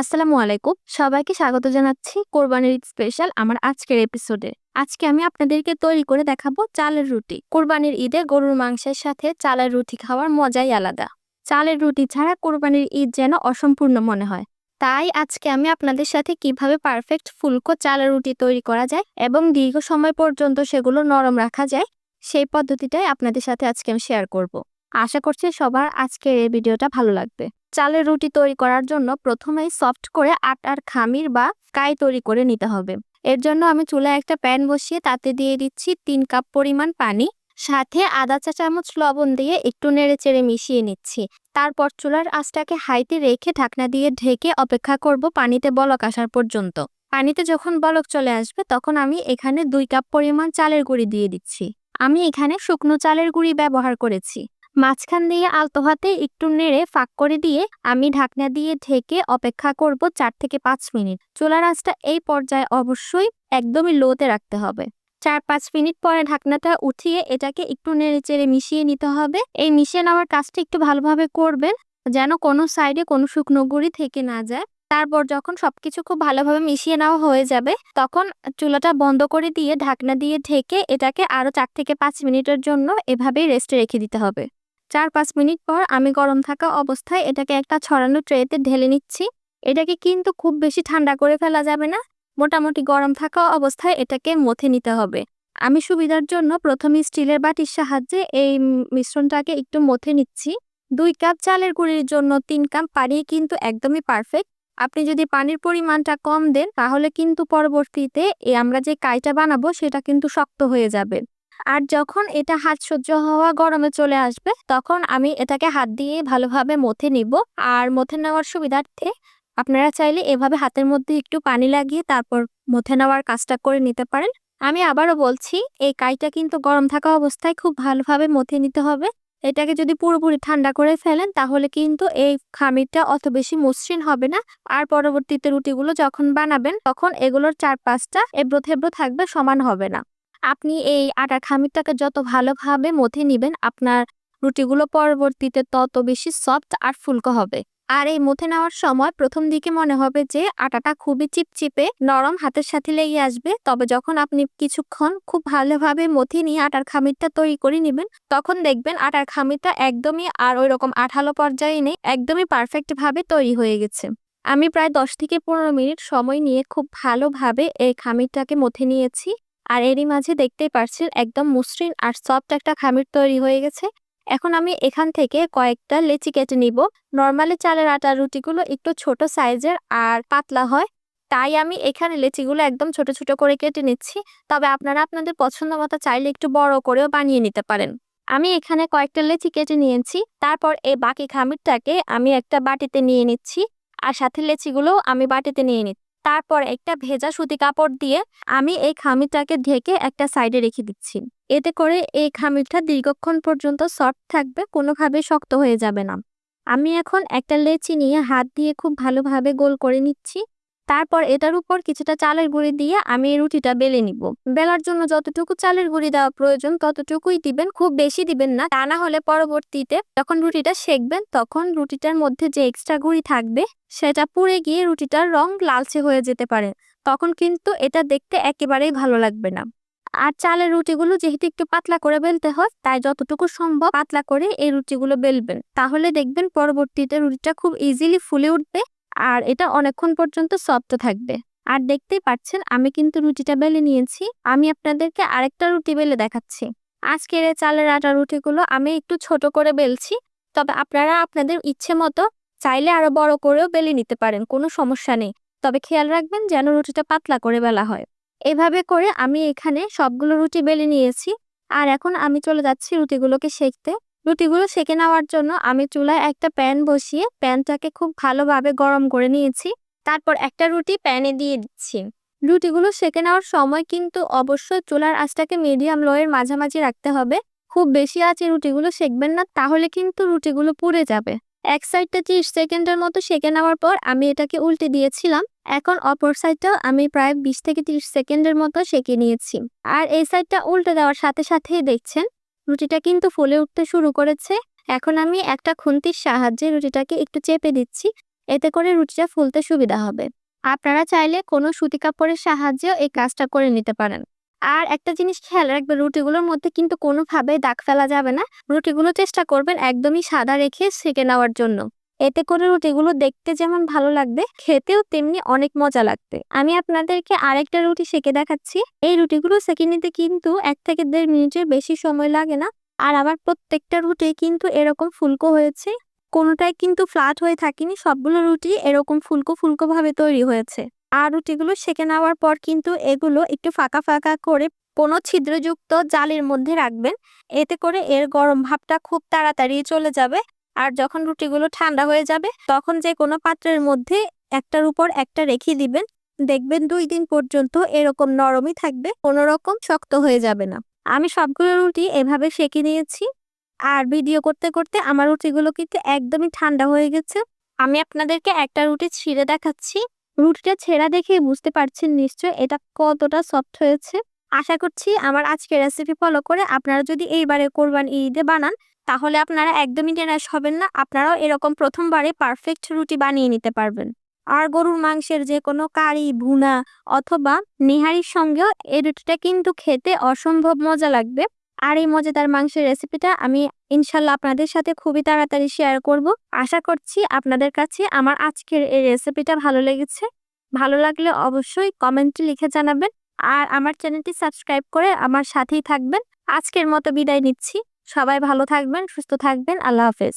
আসসালামু আলাইকুম। সবাইকে স্বাগত জানাচ্ছি কোরবানির ঈদ স্পেশাল আমার আজকের এপিসোডে। আজকে আমি আপনাদেরকে তৈরি করে দেখাবো চালের রুটি। কোরবানির ঈদে গরুর মাংসের সাথে চালের রুটি খাওয়ার মজাই আলাদা। চালের রুটি ছাড়া কোরবানির ঈদ যেন অসম্পূর্ণ মনে হয়। তাই আজকে আমি আপনাদের সাথে কীভাবে পারফেক্ট ফুলকো চালের রুটি তৈরি করা যায় এবং দীর্ঘ সময় পর্যন্ত সেগুলো নরম রাখা যায়, সেই পদ্ধতিটাই আপনাদের সাথে আজকে আমি শেয়ার করব। আশা করছি সবার আজকের এই ভিডিওটা ভালো লাগবে। চালের রুটি তৈরি করার জন্য প্রথমেই সফট করে আটার খামির বা কাই তৈরি করে নিতে হবে। এর জন্য আমি চুলায় একটা প্যান বসিয়ে তাতে দিয়ে দিচ্ছি তিন কাপ পরিমাণ পানি, সাথে আধা চা চামচ লবণ দিয়ে একটু নেড়ে চেড়ে মিশিয়ে নিচ্ছি। তারপর চুলার আঁচটাকে হাইতে রেখে ঢাকনা দিয়ে ঢেকে অপেক্ষা করব পানিতে বলক আসার পর্যন্ত। পানিতে যখন বলক চলে আসবে তখন আমি এখানে দুই কাপ পরিমাণ চালের গুঁড়ি দিয়ে দিচ্ছি। আমি এখানে শুকনো চালের গুঁড়ি ব্যবহার করেছি। মাঝখান দিয়ে আলতো হাতে একটু নেড়ে ফাঁক করে দিয়ে আমি ঢাকনা দিয়ে ঢেকে অপেক্ষা করব চার থেকে পাঁচ মিনিট। চুলার আঁচটা এই পর্যায়ে অবশ্যই একদমই লোতে রাখতে হবে। চার পাঁচ মিনিট পরে ঢাকনাটা উঠিয়ে এটাকে একটু নেড়ে চেড়ে মিশিয়ে নিতে হবে। এই মিশিয়ে নেওয়ার কাজটা একটু ভালোভাবে করবেন, যেন কোনো সাইডে কোনো শুকনো গুঁড়ি থেকে না যায়। তারপর যখন সবকিছু খুব ভালোভাবে মিশিয়ে নেওয়া হয়ে যাবে, তখন চুলাটা বন্ধ করে দিয়ে ঢাকনা দিয়ে ঢেকে এটাকে আরও চার থেকে পাঁচ মিনিটের জন্য এভাবেই রেস্টে রেখে দিতে হবে। চার পাঁচ মিনিট পর আমি গরম থাকা অবস্থায় এটাকে একটা ছড়ানো ট্রেতে ঢেলে নিচ্ছি। এটাকে কিন্তু খুব বেশি ঠান্ডা করে ফেলা যাবে না। মোটামুটি গরম থাকা অবস্থায় এটাকে মথে নিতে হবে। আমি সুবিধার জন্য প্রথমে স্টিলের বাটির সাহায্যে এই মিশ্রণটাকে একটু মথে নিচ্ছি। দুই কাপ চালের গুঁড়ির জন্য তিন কাপ পানি কিন্তু একদমই পারফেক্ট। আপনি যদি পানির পরিমাণটা কম দেন, তাহলে কিন্তু পরবর্তীতে আমরা যে কাইটা বানাবো, সেটা কিন্তু শক্ত হয়ে যাবে। আর যখন এটা হাত সহ্য হওয়া গরমে চলে আসবে, তখন আমি এটাকে হাত দিয়ে ভালোভাবে মথে নিব। আর মথে নেওয়ার সুবিধার্থে আপনারা চাইলে এভাবে হাতের মধ্যে একটু পানি লাগিয়ে তারপর মথে নেওয়ার কাজটা করে নিতে পারেন। আমি আবারও বলছি, এই কাইটা কিন্তু গরম থাকা অবস্থায় খুব ভালোভাবে মথে নিতে হবে। এটাকে যদি পুরোপুরি ঠান্ডা করে ফেলেন, তাহলে কিন্তু এই খামিরটা অত বেশি মসৃণ হবে না। আর পরবর্তীতে রুটিগুলো যখন বানাবেন, তখন এগুলোর চার পাঁচটা এবড়ো থেবড়ো থাকবে, সমান হবে না। আপনি এই আটার খামিরটাকে যত ভালোভাবে মথে নিবেন, আপনার রুটিগুলো পরবর্তীতে তত বেশি সফট আর ফুলকো হবে। আর এই মথে নেওয়ার সময় প্রথম দিকে মনে হবে যে আটাটা খুবই চিপচিপে, নরম হাতের সাথে লেগে আসবে। তবে যখন আপনি কিছুক্ষণ খুব ভালোভাবে মথে নিয়ে আটার খামিরটা তৈরি করে নেবেন, তখন দেখবেন আটার খামিরটা একদমই আর ওই রকম আঠালো পর্যায়ে নেই, একদমই পারফেক্ট ভাবে তৈরি হয়ে গেছে। আমি প্রায় দশ থেকে পনেরো মিনিট সময় নিয়ে খুব ভালোভাবে এই খামিরটাকে মথে নিয়েছি। আর এরই মাঝে দেখতেই পারছেন একদম মসৃণ আর সফট একটা খামির তৈরি হয়ে গেছে। এখন আমি এখান থেকে কয়েকটা লেচি কেটে নিব। নর্মালি চালের আটার রুটিগুলো একটু ছোট সাইজের আর পাতলা হয়। তাই আমি এখানে লেচিগুলো একদম ছোট ছোট করে কেটে নিচ্ছি। তবে আপনারা আপনাদের পছন্দ মতো চাইলে একটু বড় করেও বানিয়ে নিতে পারেন। আমি এখানে কয়েকটা লেচি কেটে নিয়েছি। তারপর এই বাকি খামিরটাকে আমি একটা বাটিতে নিয়ে নিচ্ছি। আর সাথে লেচিগুলোও আমি বাটিতে নিয়ে নিচ্ছি। তারপর একটা ভেজা সুতি কাপড় দিয়ে আমি এই খামিরটাকে ঢেকে একটা সাইডে রেখে দিচ্ছি। এতে করে এই খামিটা দীর্ঘক্ষণ পর্যন্ত সফট থাকবে কোনোভাবে শক্ত হয়ে যাবে না। আমি এখন একটা লেচি নিয়ে হাত দিয়ে খুব ভালোভাবে গোল করে নিচ্ছি। তারপর এটার উপর কিছুটা চালের গুঁড়ি দিয়ে আমি রুটিটা বেলে নিব। বেলার জন্য যতটুকু চালের গুঁড়ি দেওয়া প্রয়োজন, ততটুকুই দিবেন, খুব বেশি দিবেন না। তা না হলে পরবর্তীতে যখন রুটিটা সেকবেন, তখন রুটিটার মধ্যে যে এক্সট্রা গুঁড়ি থাকবে, সেটা পুড়ে গিয়ে রুটিটার রং লালচে হয়ে যেতে পারে। তখন কিন্তু এটা দেখতে একেবারেই ভালো লাগবে না। আর চালের রুটিগুলো যেহেতু একটু পাতলা করে বেলতে হয়, তাই যতটুকু সম্ভব পাতলা করে এই রুটিগুলো বেলবেন। তাহলে দেখবেন পরবর্তীতে রুটিটা খুব ইজিলি ফুলে উঠবে। আর এটা অনেকক্ষণ পর্যন্ত সফট থাকবে। আর দেখতেই পাচ্ছেন, আমি কিন্তু রুটিটা বেলে নিয়েছি। আমি আপনাদেরকে আরেকটা রুটি বেলে দেখাচ্ছি। আজকের চালের আটা রুটিগুলো আমি একটু ছোট করে বেলছি। তবে আপনারা আপনাদের ইচ্ছে মতো চাইলে আরও বড় করেও বেলে নিতে পারেন, কোনো সমস্যা নেই। তবে খেয়াল রাখবেন যেন রুটিটা পাতলা করে বেলা হয়। এভাবে করে আমি এখানে সবগুলো রুটি বেলে নিয়েছি। আর এখন আমি চলে যাচ্ছি রুটিগুলোকে সেঁকতে রুটিগুলো সেঁকে নেওয়ার জন্য আমি চুলায় একটা প্যান বসিয়ে প্যানটাকে খুব ভালোভাবে গরম করে নিয়েছি। তারপর একটা রুটি প্যানে দিয়ে দিচ্ছি। রুটিগুলো সেঁকে নেওয়ার সময় কিন্তু অবশ্যই চুলার আঁচটাকে মিডিয়াম লোয়ের মাঝামাঝি রাখতে হবে। খুব বেশি আঁচে রুটিগুলো সেঁকবেন না, তাহলে কিন্তু রুটিগুলো পুড়ে যাবে। এক সাইডটা ত্রিশ সেকেন্ডের মতো সেঁকে নেওয়ার পর আমি এটাকে উল্টে দিয়েছিলাম। এখন অপর সাইডটাও আমি প্রায় বিশ থেকে ত্রিশ সেকেন্ডের মতো সেঁকে নিয়েছি। আর এই সাইডটা উল্টে দেওয়ার সাথে সাথেই দেখছেন রুটিটা কিন্তু ফুলে উঠতে শুরু করেছে। এখন আমি একটা খুন্তির সাহায্যে রুটিটাকে একটু চেপে দিচ্ছি, এতে করে রুটিটা ফুলতে সুবিধা হবে। আপনারা চাইলে কোনো সুতি কাপড়ের সাহায্যেও এই কাজটা করে নিতে পারেন। আর একটা জিনিস খেয়াল রাখবেন, রুটিগুলোর মধ্যে কিন্তু কোনোভাবেই দাগ ফেলা যাবে না। রুটিগুলো চেষ্টা করবেন একদমই সাদা রেখে সেঁকে নেওয়ার জন্য। এতে করে রুটিগুলো দেখতে যেমন ভালো লাগবে, খেতেও তেমনি অনেক মজা লাগবে। আমি আপনাদেরকে আরেকটা রুটি সেকে দেখাচ্ছি। এই রুটিগুলো সেকে নিতে কিন্তু এক থেকে দেড় মিনিটের বেশি সময় লাগে না। আর আমার প্রত্যেকটা রুটি কিন্তু এরকম ফুলকো হয়েছে। কোনোটাই কিন্তু ফ্ল্যাট হয়ে থাকেনি, সবগুলো রুটি এরকম ফুলকো ফুলকো ভাবে তৈরি হয়েছে। আর রুটিগুলো সেকে নেওয়ার পর কিন্তু এগুলো একটু ফাঁকা ফাঁকা করে কোনো ছিদ্রযুক্ত জালির মধ্যে রাখবেন। এতে করে এর গরম ভাবটা খুব তাড়াতাড়ি চলে যাবে। আর যখন রুটিগুলো ঠান্ডা হয়ে যাবে, তখন যে কোনো পাত্রের মধ্যে একটার উপর একটা রেখে দিবেন। দেখবেন দুই দিন পর্যন্ত এরকম নরমই থাকবে, কোনো রকম শক্ত হয়ে যাবে না। আমি সবগুলো রুটি এভাবে সেঁকে নিয়েছি। আর ভিডিও করতে করতে আমার রুটিগুলো কিন্তু একদমই ঠান্ডা হয়ে গেছে। আমি আপনাদেরকে একটা রুটি ছিঁড়ে দেখাচ্ছি। রুটিটা ছেঁড়া দেখে বুঝতে পারছেন নিশ্চয় এটা কতটা সফট হয়েছে। আশা করছি আমার আজকের রেসিপি ফলো করে আপনারা যদি এইবারে কোরবান ঈদে বানান, তাহলে আপনারা একদমই নিরাশ হবেন না। আপনারাও এরকম প্রথমবারে পারফেক্ট রুটি বানিয়ে নিতে পারবেন। আর গরুর মাংসের যে কোনো কারি, ভুনা অথবা নিহারির সঙ্গেও এই রুটিটা কিন্তু খেতে অসম্ভব মজা লাগবে। আর এই মজাদার মাংসের রেসিপিটা আমি ইনশাল্লাহ আপনাদের সাথে খুবই তাড়াতাড়ি শেয়ার করব। আশা করছি আপনাদের কাছে আমার আজকের এই রেসিপিটা ভালো লেগেছে। ভালো লাগলে অবশ্যই কমেন্টে লিখে জানাবেন। আর আমার চ্যানেলটি সাবস্ক্রাইব করে আমার সাথেই থাকবেন। আজকের মতো বিদায় নিচ্ছি। সবাই ভালো থাকবেন, সুস্থ থাকবেন। আল্লাহ হাফেজ।